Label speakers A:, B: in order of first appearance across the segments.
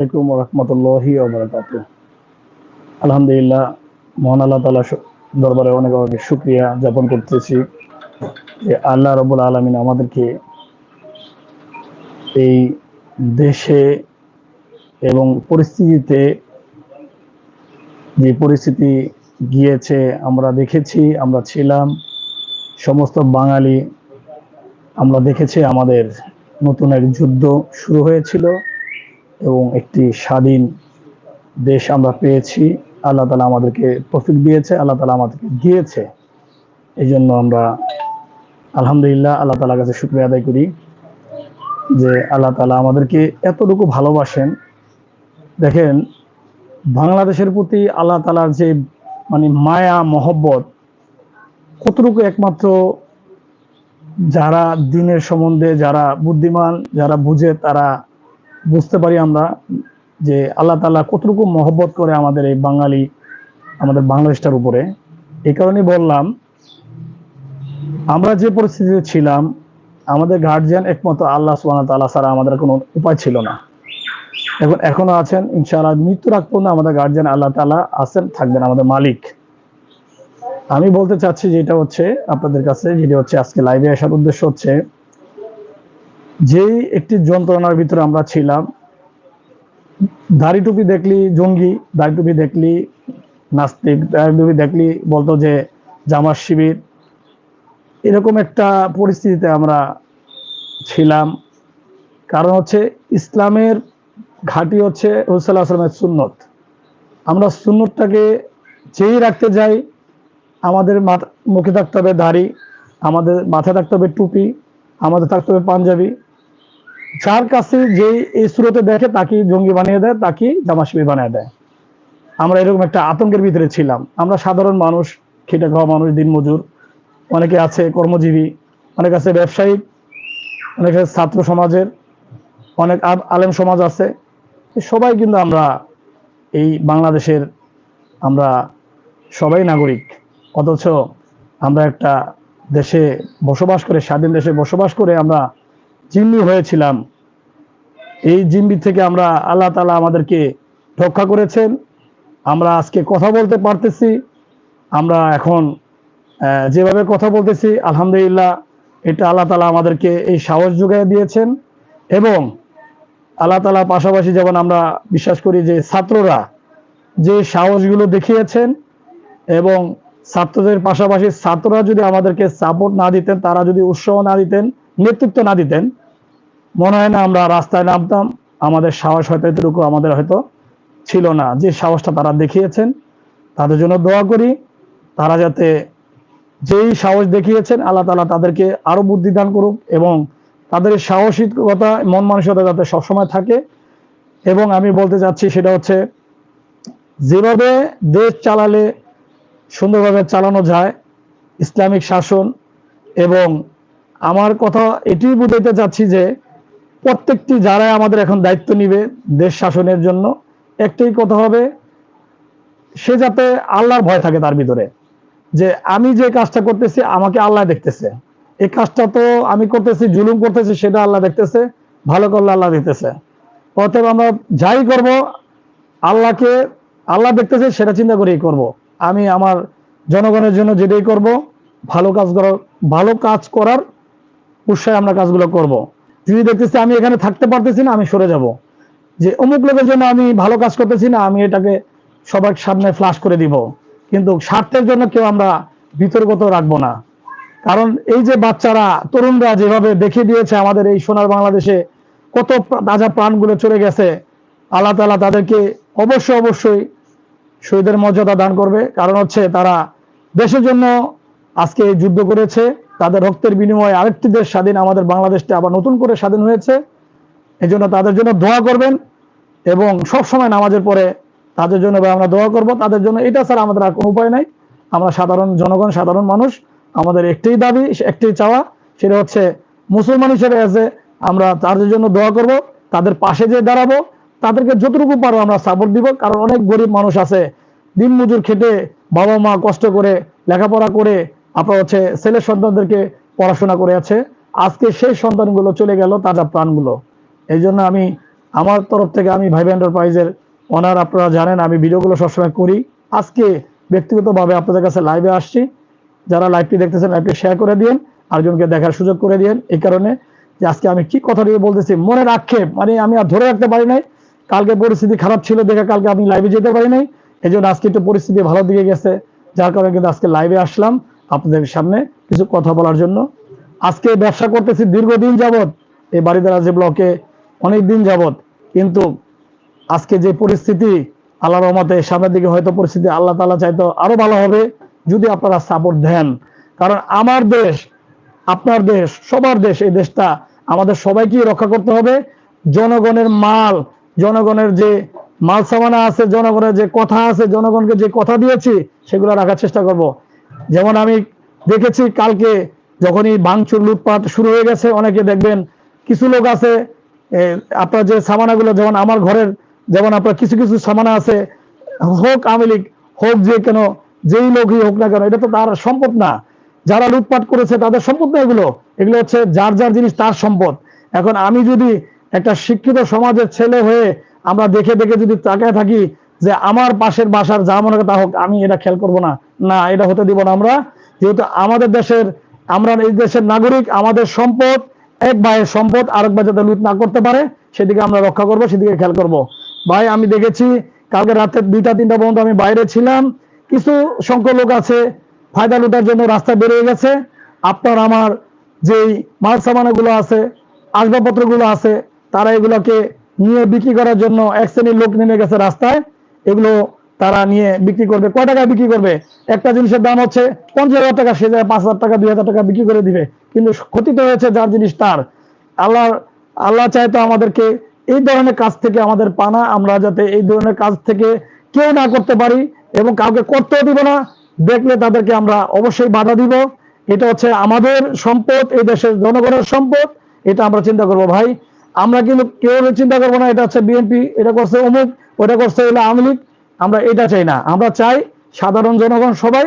A: আলাইকুম রহমতুল্লাহি আলহামদুলিল্লাহ আল্লাহ তালা দরবারে অনেক অনেক শুক্রিয়া জ্ঞাপন করতেছি যে আল্লাহ রবুল আলমিন আমাদেরকে এই দেশে এবং পরিস্থিতিতে যে পরিস্থিতি গিয়েছে, আমরা দেখেছি, আমরা ছিলাম, সমস্ত বাঙালি আমরা দেখেছি আমাদের নতুন এক যুদ্ধ শুরু হয়েছিল। এবং একটি স্বাধীন দেশ আমরা পেয়েছি। আল্লাহ তালা আমাদেরকে প্রফিট দিয়েছে, আল্লাহ তালা আমাদেরকে দিয়েছে। এই জন্য আমরা আলহামদুলিল্লাহ আল্লাহ তালার কাছে শুক্রিয়া আদায় করি যে আল্লাহ তালা আমাদেরকে এতটুকু ভালোবাসেন। দেখেন, বাংলাদেশের প্রতি আল্লাহ তালার যে মানে মায়া, মহব্বত, কতটুকু একমাত্র যারা দিনের সম্বন্ধে যারা বুদ্ধিমান, যারা বুঝে তারা বুঝতে পারি আমরা যে আল্লাহ তালা কতটুকু মহব্বত করে আমাদের এই বাঙালি, আমাদের বাংলাদেশটার উপরে। এই কারণে বললাম, আমরা যে পরিস্থিতিতে ছিলাম, আমাদের গার্জিয়ান একমাত্র আল্লাহ সুবাহ তাল্লাহ ছাড়া আমাদের কোনো উপায় ছিল না। এখন এখনও আছেন, ইনশাআল্লাহ মৃত্যু রাখ পর্যন্ত আমাদের গার্জিয়ান আল্লাহ তালা আছেন, থাকবেন আমাদের মালিক। আমি বলতে চাচ্ছি যেটা হচ্ছে আপনাদের কাছে, যেটা হচ্ছে আজকে লাইভে আসার উদ্দেশ্য হচ্ছে যেই একটি যন্ত্রণার ভিতরে আমরা ছিলাম, দাড়ি টুপি দেখলি জঙ্গি, দাড়ি টুপি দেখলি নাস্তিক, দাড়ি টুপি দেখলি বলতো যে জামার শিবির। এরকম একটা পরিস্থিতিতে আমরা ছিলাম। কারণ হচ্ছে ইসলামের ঘাঁটি হচ্ছে রসুল্লাহ আসলামের সুন্নত। আমরা সুন্নতটাকে যেই রাখতে যাই, আমাদের মুখে থাকতে হবে দাড়ি, আমাদের মাথায় থাকতে হবে টুপি, আমাদের থাকতে হবে পাঞ্জাবি যার কাছে যে এই সুরতে দেখে তাকে জঙ্গি বানিয়ে দেয় তাকে জামাশিবি বানিয়ে দেয়। আমরা এরকম একটা আতঙ্কের ভিতরে ছিলাম। আমরা সাধারণ মানুষ, খেটে খাওয়া মানুষ, দিনমজুর। অনেকে আছে কর্মজীবী, অনেক আছে ব্যবসায়িক অনেক আছে ছাত্র সমাজের, অনেক আলেম সমাজ আছে। সবাই কিন্তু আমরা এই বাংলাদেশের আমরা সবাই নাগরিক। অথচ আমরা একটা দেশে বসবাস করে, স্বাধীন দেশে বসবাস করে আমরা জিম্মি হয়েছিলাম। এই জিম্মি থেকে আমরা আল্লাহ তালা আমাদেরকে রক্ষা করেছেন। আমরা আজকে কথা বলতে পারতেছি। আমরা এখন যেভাবে কথা বলতেছি, আলহামদুলিল্লাহ, এটা আল্লাহ তালা আমাদেরকে এই সাহস যোগাই দিয়েছেন এবং আল্লাহ তালা পাশাপাশি যেমন আমরা বিশ্বাস করি যে ছাত্ররা যে সাহসগুলো দেখিয়েছেন এবং ছাত্রদের পাশাপাশি ছাত্ররা যদি আমাদেরকে সাপোর্ট না দিতেন, তারা যদি উৎসাহ না দিতেন, নেতৃত্ব না দিতেন মনে হয় না আমরা রাস্তায় নামতাম, আমাদের সাহস হয়তো এতটুকু আমাদের হয়তো ছিল না। যে সাহসটা তারা দেখিয়েছেন, তাদের জন্য দোয়া করি, তারা যাতে যেই সাহস দেখিয়েছেন, আল্লাহ তালা তাদেরকে আরও বুদ্ধি দান করুক এবং তাদের সাহসিকতা, মন মানসিকতা যাতে সবসময় থাকে। এবং আমি বলতে চাচ্ছি সেটা হচ্ছে, যেভাবে দেশ চালালে সুন্দরভাবে চালানো যায়, ইসলামিক শাসন এবং আমার কথা এটি বুঝাইতে চাচ্ছি যে প্রত্যেকটি যারাই আমাদের এখন দায়িত্ব নিবে দেশ শাসনের জন্য। একটাই কথা হবে, সে যাতে আল্লাহর ভয় থাকে তার ভিতরে। যে আমি যে কাজটা করতেছি, আমাকে আল্লাহ দেখতেছে। এই কাজটা তো আমি করতেছি, জুলুম করতেছি, সেটা আল্লাহ দেখতেছে, ভালো করলে আল্লাহ দেখতেছে। অতএব আমরা যাই করব, আল্লাহকে, আল্লাহ দেখতেছে, সেটা চিন্তা করেই করব। আমি আমার জনগণের জন্য যেটাই করব, ভালো কাজ করার, ভালো কাজ করার উৎসাহে আমরা কাজগুলো করব। যদি দেখতেছি, আমি এখানে থাকতে পারতেছি না, আমি সরে যাব। যে অমুক লোকের জন্য আমি ভালো কাজ করতেছি না, আমি এটাকে সবার সামনে ফ্লাশ করে দিব। কিন্তু স্বার্থের জন্য কেউ আমরা বিতর্কত রাখব না। কারণ এই যে বাচ্চারা, তরুণরা যেভাবে দেখিয়ে দিয়েছে আমাদের এই সোনার বাংলাদেশে, কত তাজা প্রাণগুলো চলে গেছে, আল্লাহ তালা তাদেরকে অবশ্যই অবশ্যই শহীদের মর্যাদা দান করবে। কারণ হচ্ছে তারা দেশের জন্য আজকে যুদ্ধ করেছে। তাদের রক্তের বিনিময়ে আরেকটি দেশ স্বাধীন, আমাদের বাংলাদেশটা আবার নতুন করে স্বাধীন হয়েছে। এই জন্য তাদের জন্য দোয়া করবেন এবং সব সময় নামাজের পরে তাদের জন্য আমরা দোয়া করব। তাদের জন্য এটা ছাড়া আমাদের আর কোনো উপায় নাই। আমরা সাধারণ জনগণ, সাধারণ মানুষ, আমাদের একটাই দাবি একটাই চাওয়া, সেটা হচ্ছে মুসলমান হিসেবে আছে আমরা তাদের জন্য দোয়া করব। তাদের পাশে যে দাঁড়াবো, তাদেরকে যতটুকু পারো আমরা সাপোর্ট দিব। কারণ অনেক গরিব মানুষ আছে দিন মজুর খেটে বাবা মা কষ্ট করে লেখাপড়া করে আপনার হচ্ছে ছেলে সন্তানদেরকে পড়াশোনা করে আছে। আজকে সেই সন্তানগুলো চলে গেল তাজা প্রাণগুলো। এই জন্য আমি আমার তরফ থেকে আমি ভাইব এন্টারপ্রাইজের ওনার আপনারা জানেন, আমি ভিডিওগুলো সবসময় করি। আজকে ব্যক্তিগতভাবে আপনাদের কাছে লাইভে আসছি। যারা লাইভটি দেখতেছেন লাইভটি শেয়ার করে দিন আরেকজনকে দেখার সুযোগ করে দিন এই কারণে যে আজকে আমি কি কথা দিয়ে বলতেছি, মনের আক্ষেপ মানে আমি আর ধরে রাখতে পারি নাই। কালকে পরিস্থিতি খারাপ ছিল দেখে কালকে আমি লাইভে যেতে পারি নাই। এই আজকে একটু পরিস্থিতি ভালো দিকে গেছে। যার কারণে কিন্তু আজকে লাইভে আসলাম। আপনাদের সামনে কিছু কথা বলার জন্য। আজকে ব্যবসা করতেছি দীর্ঘদিন যাবত এই বাড়িদারা যে ব্লকে অনেক দিন যাবত কিন্তু আজকে যে পরিস্থিতি আল্লাহ রহমতে সামনের দিকে হয়তো পরিস্থিতি আল্লাহ তালা চাইতো আরও ভালো হবে, যদি আপনারা সাপোর্ট দেন। কারণ আমার দেশ, আপনার দেশ, সবার দেশ, এই দেশটা আমাদের সবাইকে রক্ষা করতে হবে। জনগণের মাল, জনগণের যে মাল সামানা আছে, জনগণের যে কথা আছে, জনগণকে যে কথা দিয়েছি, সেগুলো রাখার চেষ্টা করব। যেমন আমি দেখেছি কালকে যখনই ভাঙচুর লুটপাট শুরু হয়ে গেছে, অনেকে দেখবেন কিছু লোক আছে আপনার যে সামানাগুলো, যেমন আমার ঘরের, যেমন আপনার কিছু কিছু সামানা আছে, হোক আওয়ামী লীগ, হোক যে কেন, যেই লোকই হোক না কেন, এটা তো তার সম্পদ না। যারা লুটপাট করেছে তাদের সম্পদ না এগুলো। এগুলো হচ্ছে যার যার জিনিস তার সম্পদ। এখন আমি যদি একটা শিক্ষিত সমাজের ছেলে হয়ে আমরা দেখে দেখে যদি তাকায় থাকি যে আমার পাশের বাসার যা মনে হয় তা হোক, আমি এটা খেয়াল করব না। না, এটা হতে দিব না আমরা। যেহেতু আমাদের দেশের, আমরা এই দেশের নাগরিক, আমাদের সম্পদ, এক ভাইয়ের সম্পদ, আরেক ভাই যাতে লুট না করতে পারে, সেদিকে আমরা রক্ষা করব, সেদিকে খেয়াল করব। ভাই, আমি দেখেছি কালকে রাতে দুইটা, তিনটা পর্যন্ত আমি বাইরে ছিলাম। কিছু সংখ্যক লোক আছে, ফায়দা লুটার জন্য রাস্তা বেরিয়ে গেছে। আপনার আমার যেই মাল সামানাগুলো আছে, আসবাবপত্রগুলো আছে, তারা এগুলোকে নিয়ে বিক্রি করার জন্য এক শ্রেণির লোক নেমে গেছে রাস্তায়। এগুলো তারা নিয়ে বিক্রি করবে। কয় টাকা বিক্রি করবে? একটা জিনিসের দাম হচ্ছে পঞ্চাশ হাজার টাকা, সে যায় পাঁচ হাজার টাকা, দুই হাজার টাকা বিক্রি করে দিবে। কিন্তু ক্ষতি তো হয়েছে যার জিনিস তার। আল্লাহ আল্লাহ চাইতো আমাদেরকে এই ধরনের কাজ থেকে আমাদের পানা, আমরা যাতে এই ধরনের কাজ থেকে কেউ না করতে পারি এবং কাউকে করতেও দিব না। দেখলে তাদেরকে আমরা অবশ্যই বাধা দিব। এটা হচ্ছে আমাদের সম্পদ, এই দেশের জনগণের সম্পদ, এটা আমরা চিন্তা করব। ভাই, আমরা কিন্তু কেউ চিন্তা করব না, এটা হচ্ছে বিএনপি, এটা করছে অমুক, ওটা করছে হলো আওয়ামী লীগ। আমরা এটা চাই না। আমরা চাই সাধারণ জনগণ সবাই,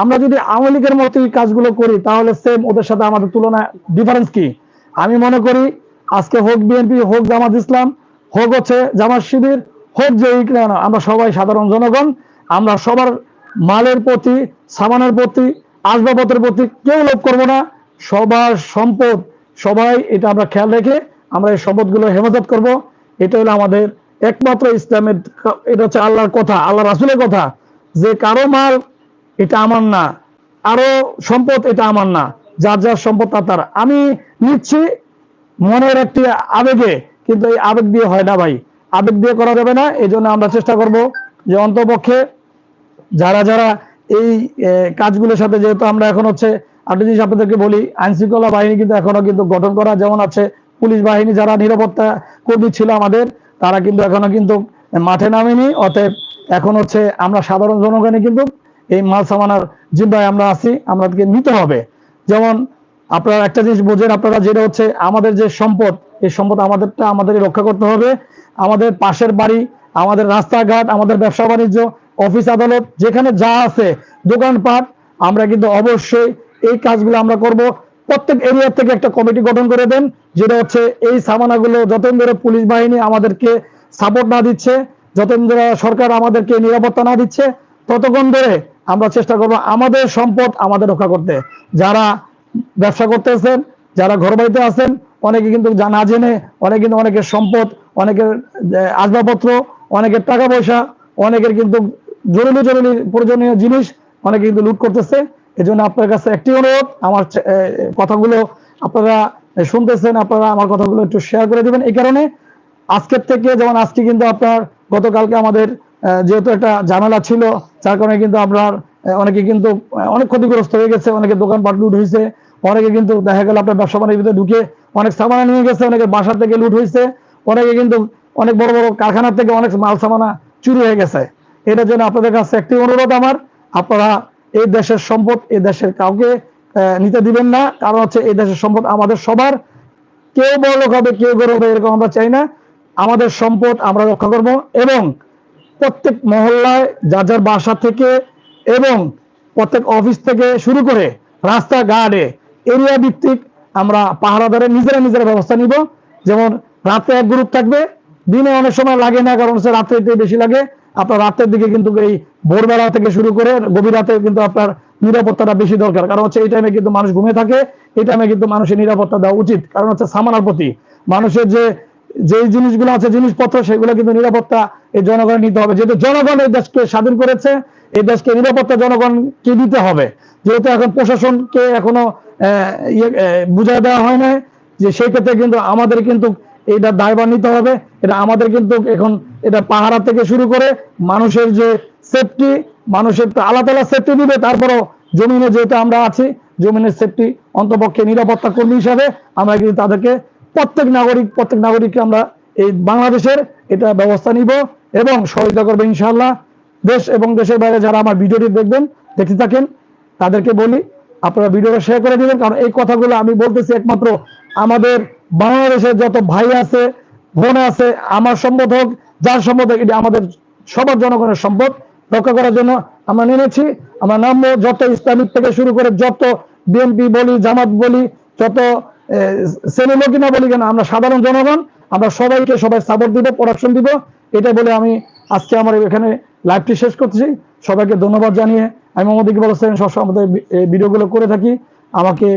A: আমরা যদি আওয়ামী লীগের মতো কাজগুলো করি, তাহলে সেম ওদের সাথে আমাদের তুলনা ডিফারেন্স কি? আমি মনে করি আজকে হোক বিএনপি, হোক জামাত ইসলাম, হোক হচ্ছে জামাত শিবির, হোক যে আমরা সবাই সাধারণ জনগণ, আমরা সবার মালের প্রতি, সামানের প্রতি, আসবাবপত্রের প্রতি কেউ লোভ করব না। সবার সম্পদ, সবাই এটা আমরা খেয়াল রেখে আমরা এই সম্পদগুলো হেফাজত করব। এটা হলো আমাদের একমাত্র ইসলামের এটা হচ্ছে আল্লাহর কথা আল্লাহ রাসুলের কথা। যে কারও মাল এটা আমার না, আরও সম্পদ এটা আমার না, যার যার সম্পদ তার আমি নিচ্ছি মনের একটি আবেগে, কিন্তু এই আবেগ দিয়ে হয় না ভাই। আবেগ দিয়ে করা যাবে না এই জন্য আমরা চেষ্টা করব যে অন্তপক্ষে যারা যারা এই কাজগুলোর সাথে যেহেতু আমরা এখন হচ্ছে একটা জিনিস আপনাদেরকে বলি আইন শৃঙ্খলা বাহিনী কিন্তু এখনও কিন্তু গঠন করা যেমন আছে, পুলিশ বাহিনী যারা নিরাপত্তা কর্মী ছিল আমাদের তারা কিন্তু এখনও কিন্তু মাঠে নামেনি, অতএব এখন হচ্ছে আমরা সাধারণ জনগণে কিন্তু এই মাল সামানার জিম্বায় আমরা আছি, আমাদেরকে নিতে হবে। যেমন আপনারা একটা জিনিস বোঝেন আপনারা, যেটা হচ্ছে আমাদের যে সম্পদ, এই সম্পদ আমাদেরটা আমাদের রক্ষা করতে হবে। আমাদের পাশের বাড়ি, আমাদের রাস্তাঘাট, আমাদের ব্যবসা বাণিজ্য, অফিস আদালত, যেখানে যা আছে, দোকানপাট, আমরা কিন্তু অবশ্যই এই কাজগুলো আমরা করব। প্রত্যেক এরিয়া থেকে একটা কমিটি গঠন করে দেন, যেটা হচ্ছে এই সামানাগুলো যতদিন ধরে পুলিশ বাহিনী আমাদেরকে সাপোর্ট না দিচ্ছে, যতদিন ধরে সরকার আমাদেরকে নিরাপত্তা না দিচ্ছে, ততক্ষণ ধরে আমরা চেষ্টা করব আমাদের সম্পদ আমাদের রক্ষা করতে। যারা ব্যবসা করতেছেন যারা ঘর বাড়িতে আছেন, অনেকে কিন্তু জা- না জেনে, অনেকে কিন্তু অনেকের সম্পদ, অনেকের আসবাবপত্র, অনেকের টাকা পয়সা, অনেকের কিন্তু জরুরি জরুরি প্রয়োজনীয় জিনিস, অনেকে কিন্তু লুট করতেছে। এই জন্য আপনার কাছে একটি অনুরোধ, আমার কথাগুলো আপনারা শুনতেছেন, আপনারা আমার কথাগুলো একটু শেয়ার করে দিবেন। এই কারণে আজকের থেকে যেমন আজকে কিন্তু আপনার গতকালকে আমাদের যেহেতু একটা ঝামেলা ছিল, যার কারণে কিন্তু আপনার অনেকে কিন্তু অনেক ক্ষতিগ্রস্ত হয়ে গেছে, অনেকে দোকানপাট লুট হয়েছে অনেকে কিন্তু দেখা গেল আপনার ব্যবসা বাণিজ্যের ভিতরে ঢুকে অনেক সামানা নিয়ে গেছে, অনেকে বাসা থেকে লুট হয়েছে অনেকে কিন্তু অনেক বড় বড় কারখানা থেকে অনেক মাল সামানা চুরি হয়ে গেছে। এটার জন্য আপনাদের কাছে একটি অনুরোধ আমার, আপনারা এই দেশের সম্পদ, এই দেশের কাউকে নিতে দিবেন না। কারণ হচ্ছে এই দেশের সম্পদ আমাদের সবার। কেউ বড় লোক হবে, কেউ গরিব হবে, এরকম আমরা চাই না। আমাদের সম্পদ আমরা রক্ষা করব এবং প্রত্যেক মহল্লায়, যার যার বাসা থেকে এবং প্রত্যেক অফিস থেকে শুরু করে রাস্তাঘাটে, এরিয়া ভিত্তিক আমরা পাহারাদারে নিজেরা নিজেরা ব্যবস্থা নিব। যেমন রাতে এক গ্রুপ থাকবে, দিনে অনেক সময় লাগে না, কারণ হচ্ছে রাত্রেতে বেশি লাগে। আপনার রাতের দিকে কিন্তু এই ভোরবেলা থেকে শুরু করে গভীর রাতে কিন্তু আপনার নিরাপত্তাটা বেশি দরকার। কারণ হচ্ছে এই টাইমে কিন্তু মানুষ ঘুমিয়ে থাকে, এই টাইমে কিন্তু মানুষের নিরাপত্তা দেওয়া উচিত। কারণ হচ্ছে সামানার প্রতি মানুষের যে যে জিনিসগুলো আছে, জিনিসপত্র, সেগুলো কিন্তু নিরাপত্তা এই জনগণের নিতে হবে। যেহেতু জনগণ এই দেশকে স্বাধীন করেছে, এই দেশকে নিরাপত্তা জনগণ জনগণকে দিতে হবে। যেহেতু এখন প্রশাসনকে এখনও ইয়ে দেওয়া হয় না যে সেই ক্ষেত্রে কিন্তু আমাদের কিন্তু এটা দায়ভার নিতে হবে। এটা আমাদের কিন্তু এখন এটা পাহারা থেকে শুরু করে মানুষের যে সেফটি মানুষের তো আলাদা তালা সেফটি দিবে, তারপরও জমিনে যেহেতু আমরা আছি, জমিনের সেফটি অন্তপক্ষে নিরাপত্তা কর্মী হিসাবে আমরা কিন্তু তাদেরকে প্রত্যেক নাগরিক, প্রত্যেক নাগরিককে আমরা এই বাংলাদেশের এটা ব্যবস্থা নিব এবং সহযোগিতা করবে ইনশাল্লাহ দেশ এবং দেশের বাইরে যারা আমার ভিডিওটি দেখবেন, দেখতে থাকেন, তাদেরকে বলি, আপনারা ভিডিওটা শেয়ার করে দিবেন, কারণ এই কথাগুলো আমি বলতেছি একমাত্র আমাদের বাংলাদেশের যত ভাই আছে, বোন আছে, আমার সম্পদ হোক, যার সম্পদ হোক, এটা আমাদের সবার জনগণের সম্পদ। রক্ষা করার জন্য আমরা নেমেছি। আমরা নামবো যত ইসলামিক থেকে শুরু করে যত বিএনপি বলি, জামাত বলি, যত শ্রেণি না বলি কেন, আমরা সাধারণ জনগণ। আমরা সবাইকে সবাই সাপোর্ট দিব প্রোডাকশন দিব। এটা বলে আমি আজকে আমার এখানে লাইভটি শেষ করছি। সবাইকে ধন্যবাদ জানিয়ে আমি মোহাম্মদ ইকবাল হোসেন সবসময় আমাদের ভিডিওগুলো করে থাকি। আমাকে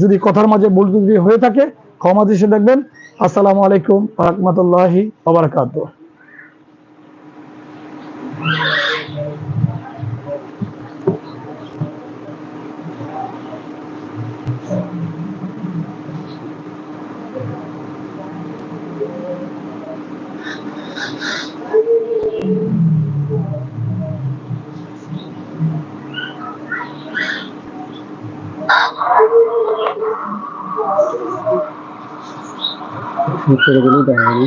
A: যদি কথার মাঝে ভুল যদি হয়ে থাকে ক্ষমা দৃষ্টি দেখবেন। আসসালামু আলাইকুম রহমতুল্লাহি ওবরাকাত
B: ভিতরে গেলেই দেখা যাবে